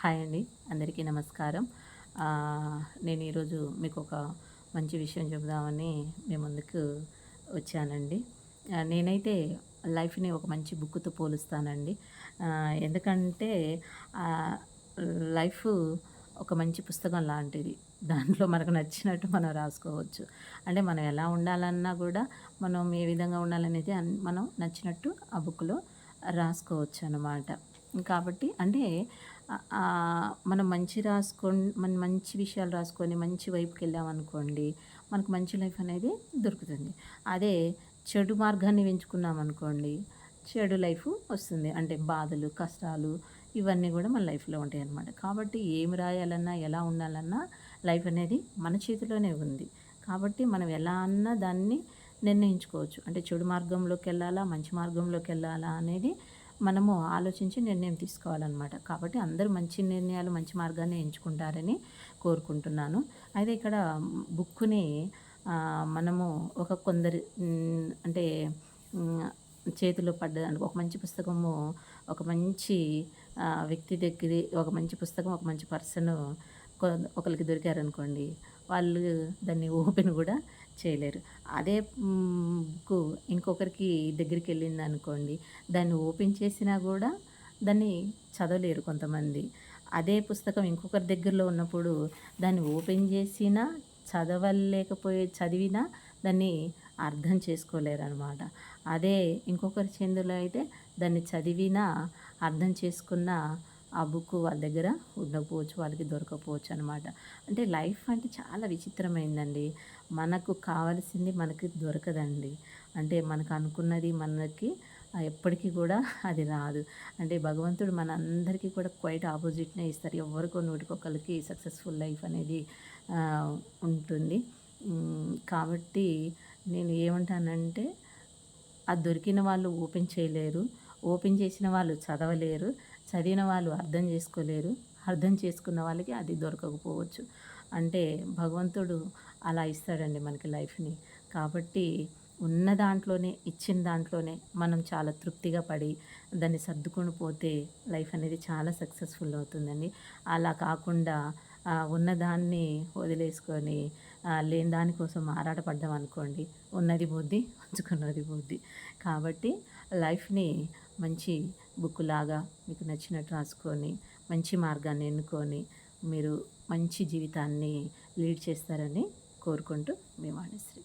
Hi అండి అందరికీ నమస్కారం. నేను ఈరోజు మీకు ఒక మంచి విషయం చెబుదామని మీ ముందుకు వచ్చానండి. నేనైతే లైఫ్ని ఒక మంచి బుక్తో పోలుస్తానండి. ఎందుకంటే లైఫ్ ఒక మంచి పుస్తకం లాంటిది. దాంట్లో మనకు నచ్చినట్టు మనం రాసుకోవచ్చు. అంటే మనం ఎలా ఉండాలన్నా కూడా మనం ఏ విధంగా ఉండాలనేది మనం నచ్చినట్టు ఆ బుక్లో రాసుకోవచ్చు అన్నమాట కాబట్టి అంటే మనం మంచి రాసుకొని మన మంచి విషయాలు రాసుకొని మంచి వైపుకి వెళ్ళామనుకోండి మనకు మంచి లైఫ్ అనేది దొరుకుతుంది. అదే చెడు మార్గాన్ని ఎంచుకున్నాం అనుకోండి చెడు లైఫ్ వస్తుంది. అంటే బాధలు కష్టాలు ఇవన్నీ కూడా మన లైఫ్లో ఉంటాయి అన్నమాట కాబట్టి ఏమి రాయాలన్నా ఎలా ఉండాలన్నా లైఫ్ అనేది మన చేతిలోనే ఉంది. కాబట్టి మనం ఎలా అన్నా దాన్ని నిర్ణయించుకోవచ్చు. అంటే చెడు మార్గంలోకి వెళ్ళాలా మంచి మార్గంలోకి వెళ్ళాలా అనేది మనము ఆలోచించి నిర్ణయం తీసుకోవాలన్నమాట. కాబట్టి అందరూ మంచి నిర్ణయాలు మంచి మార్గాన్ని ఎంచుకుంటారని కోరుకుంటున్నాను. అయితే ఇక్కడ బుక్కుని మనము ఒక కొందరి అంటే చేతిలో పడ్డ ఒక మంచి పుస్తకము ఒక మంచి వ్యక్తి దగ్గర ఒక మంచి పుస్తకం ఒక మంచి పర్సన్ ఒకరికి దొరికారనుకోండి వాళ్ళు దాన్ని ఓపెన్ కూడా చేయలేరు. అదే బుక్ ఇంకొకరికి దగ్గరికి వెళ్ళింది అనుకోండి దాన్ని ఓపెన్ చేసినా కూడా దాన్ని చదవలేరు కొంతమంది. అదే పుస్తకం ఇంకొకరి దగ్గరలో ఉన్నప్పుడు దాన్ని ఓపెన్ చేసినా చదవలేకపోయే చదివినా దాన్ని అర్థం చేసుకోలేరు అనమాట అదే ఇంకొకరి చెందులో అయితే దాన్ని చదివినా అర్థం చేసుకున్న ఆ బుక్ వాళ్ళ దగ్గర ఉండకపోవచ్చు వాళ్ళకి దొరకపోవచ్చు అనమాట అంటే లైఫ్ అంటే చాలా విచిత్రమైందండి. మనకు కావాల్సింది మనకి దొరకదండి. అంటే మనకు అనుకున్నది మనకి ఎప్పటికీ కూడా అది రాదు. అంటే భగవంతుడు మన అందరికీ కూడా క్వైట్ ఆపోజిట్నే ఇస్తారు. ఎవరికో నూటికొకరికి సక్సెస్ఫుల్ లైఫ్ అనేది ఉంటుంది. కాబట్టి నేను ఏమంటానంటే అది దొరికిన వాళ్ళు ఓపెన్ చేయలేరు. ఓపెన్ చేసిన వాళ్ళు చదవలేరు. చదివిన వాళ్ళు అర్థం చేసుకోలేరు. అర్థం చేసుకున్న వాళ్ళకి అది దొరకకపోవచ్చు. అంటే భగవంతుడు అలా ఇస్తాడండి మనకి లైఫ్ని. కాబట్టి ఉన్న దాంట్లోనే ఇచ్చిన దాంట్లోనే మనం చాలా తృప్తిగా పడి దాన్ని సర్దుకొని పోతే లైఫ్ అనేది చాలా సక్సెస్ఫుల్ అవుతుందండి. అలా కాకుండా ఉన్నదాన్ని వదిలేసుకొని లేని దానికోసం ఆరాటపడ్డాం అనుకోండి ఉన్నది బుద్ధి ఉంచుకున్నది బుద్ధి. కాబట్టి లైఫ్ని మంచి బుక్ లాగా మీకు నచ్చినట్టు రాసుకొని మంచి మార్గాన్ని ఎన్నుకొని మీరు మంచి జీవితాన్ని లీడ్ చేస్తారని కోరుకుంటూ మీ వాణిశ్రీ.